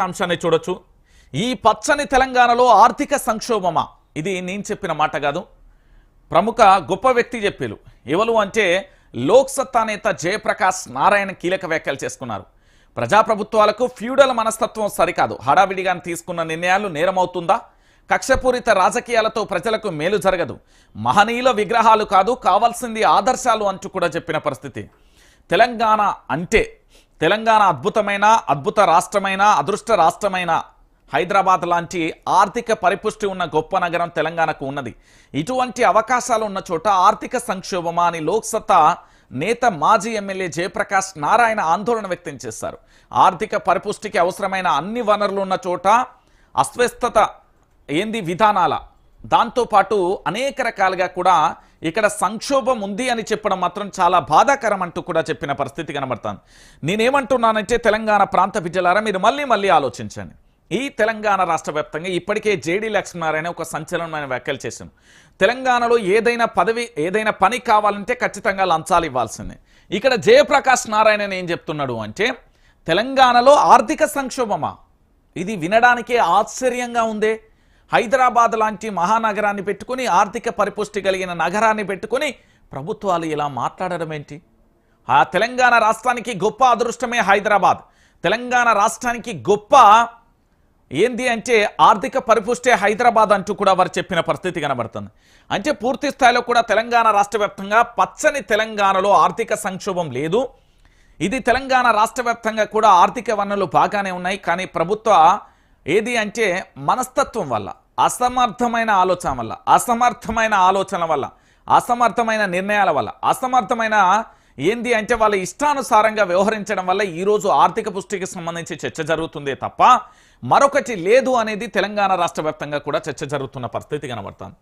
అంశాన్ని చూడొచ్చు. ఈ పచ్చని తెలంగాణలో ఆర్థిక సంక్షోభమా? ఇది నేను చెప్పిన మాట కాదు. ప్రముఖ గొప్ప వ్యక్తి చెప్పేలు. ఎవరు అంటే లోక్సత్తా నేత జయప్రకాష్ నారాయణ కీలక వ్యాఖ్యలు చేసుకున్నారు. ప్రజాప్రభుత్వాలకు ఫ్యూడల్ మనస్తత్వం సరికాదు. హడావిడిగా తీసుకున్న నిర్ణయాలు నేరమవుతుందా? కక్షపూరిత రాజకీయాలతో ప్రజలకు మేలు జరగదు. మహనీయుల విగ్రహాలు కాదు కావాల్సింది ఆదర్శాలు అంటూ కూడా చెప్పిన పరిస్థితి. తెలంగాణ అంటే తెలంగాణ అద్భుతమైన అద్భుత రాష్ట్రమైన అదృష్ట రాష్ట్రమైన హైదరాబాద్ లాంటి ఆర్థిక పరిపుష్టి ఉన్న గొప్ప నగరం తెలంగాణకు ఉన్నది. ఇటువంటి అవకాశాలు ఉన్న చోట ఆర్థిక సంక్షోభమా అని లోక్సత్తా నేత మాజీ ఎమ్మెల్యే జయప్రకాష్ నారాయణ ఆందోళన వ్యక్తం చేశారు. ఆర్థిక పరిపుష్టికి అవసరమైన అన్ని వనరులు ఉన్న చోట అస్వస్థత ఏంది? విధానాల దాంతోపాటు అనేక రకాలుగా కూడా ఇక్కడ సంక్షోభం ఉంది అని చెప్పడం మాత్రం చాలా బాధాకరం అంటూ కూడా చెప్పిన పరిస్థితి కనబడుతుంది. నేనేమంటున్నానంటే తెలంగాణ ప్రాంత బిడ్డలారా మీరు మళ్ళీ మళ్ళీ ఆలోచించండి. ఈ తెలంగాణ రాష్ట్ర వ్యాప్తంగా ఇప్పటికే జేడీ లక్ష్మీనారాయణ ఒక సంచలనమైన వ్యాఖ్యలు చేశాను తెలంగాణలో ఏదైనా పదవి ఏదైనా పని కావాలంటే ఖచ్చితంగా లంచాలు ఇవ్వాల్సిందే. ఇక్కడ జయప్రకాష్ నారాయణ ఏం చెప్తున్నాడు అంటే తెలంగాణలో ఆర్థిక సంక్షోభమా? ఇది వినడానికే ఆశ్చర్యంగా ఉందే. హైదరాబాద్ లాంటి మహానగరాన్ని పెట్టుకుని ఆర్థిక పరిపుష్టి కలిగిన నగరాన్ని పెట్టుకుని ప్రభుత్వాలు ఇలా మాట్లాడడం ఏంటి? ఆ తెలంగాణ రాష్ట్రానికి గొప్ప అదృష్టమే హైదరాబాద్. తెలంగాణ రాష్ట్రానికి గొప్ప ఏంది అంటే ఆర్థిక పరిపుష్టే హైదరాబాద్ అంటూ కూడా వారు చెప్పిన పరిస్థితి కనబడుతుంది. అంటే పూర్తి స్థాయిలో కూడా తెలంగాణ రాష్ట్ర పచ్చని తెలంగాణలో ఆర్థిక సంక్షోభం లేదు. ఇది తెలంగాణ రాష్ట్ర కూడా ఆర్థిక వనరులు బాగానే ఉన్నాయి. కానీ ప్రభుత్వ ఏది అంటే మనస్తత్వం వల్ల అసమర్థమైన ఆలోచన వల్ల అసమర్థమైన ఆలోచన వల్ల అసమర్థమైన నిర్ణయాల వల్ల అసమర్థమైన ఏంది అంటే వాళ్ళ ఇష్టానుసారంగా వ్యవహరించడం వల్ల ఈరోజు ఆర్థిక పుష్టికి సంబంధించి చర్చ జరుగుతుందే తప్ప మరొకటి లేదు అనేది తెలంగాణ రాష్ట్ర వ్యాప్తంగా కూడా చర్చ జరుగుతున్న పరిస్థితి కనబడుతుంది.